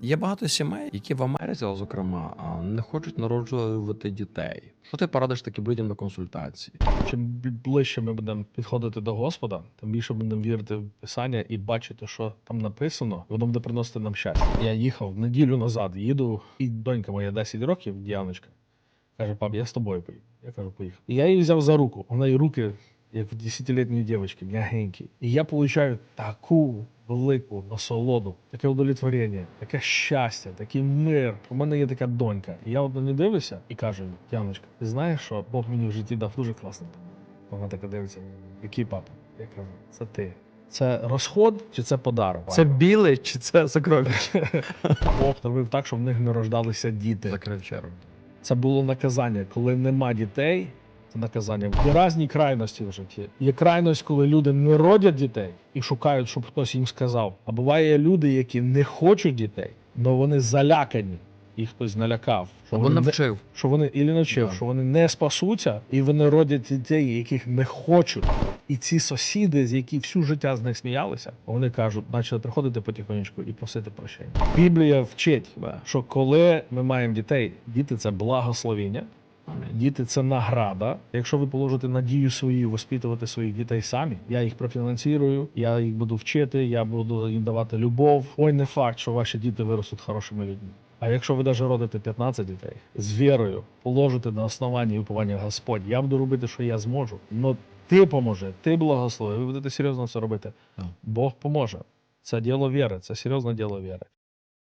Є багато сімей, які в Америці, зокрема, не хочуть народжувати дітей. Що ти порадиш таким людям на консультації? Чим ближче ми будемо підходити до Господа, тим більше будемо вірити в Писання і бачити, що там написано, воно буде приносити нам щастя. Я їхав неділю назад, їду, і донька моя 10 років, Діаночка, каже: пап, я з тобою поїду. Я кажу, поїхав. І я її взяв за руку. У неї руки, як в 10-літньої дівчинки, м'ягенькі. І я получаю таку велику насолоду, таке удовлетворення, таке щастя, такий мир. У мене є така донька. І я от на неї дивлюся і кажу: Діаночка, ти знаєш, що Бог мені в житті дав дуже класний папа. Вона така дивиться, який папа? Я кажу, це ти. Це розход чи це подарок? Це білий чи це сокровище? Бог зробив так, щоб в них не рождалися діти. Закрив чергу. Це було наказання. Коли нема дітей, наказання. Є різні крайності в житті. Є крайність, коли люди не родять дітей і шукають, щоб хтось їм сказав. А буває люди, які не хочуть дітей, але вони залякані. Їх хтось налякав. Що Або вони, не, навчив. що вони і навчив, Да. що вони не спасуться, і вони родять дітей, яких не хочуть. І ці сусіди, з які всю життя з них сміялися, вони кажуть, почали приходити потихонечку і просити прощення. Біблія вчить, що коли ми маємо дітей, діти це благословіння. Діти це награда. Якщо ви положите надію свою воспитувати своїх дітей самі, я їх профінансую, я їх буду вчити, я буду їм давати любов. Ой, не факт, що ваші діти виростуть хорошими людьми. А якщо ви навіть родите 15 дітей з вірою, положите на основанні і уповання Господь, я буду робити, що я зможу. Но ти поможе, ти благослови, ви будете серйозно це робити. Бог поможе. Це діло віри, це серйозне діло віри.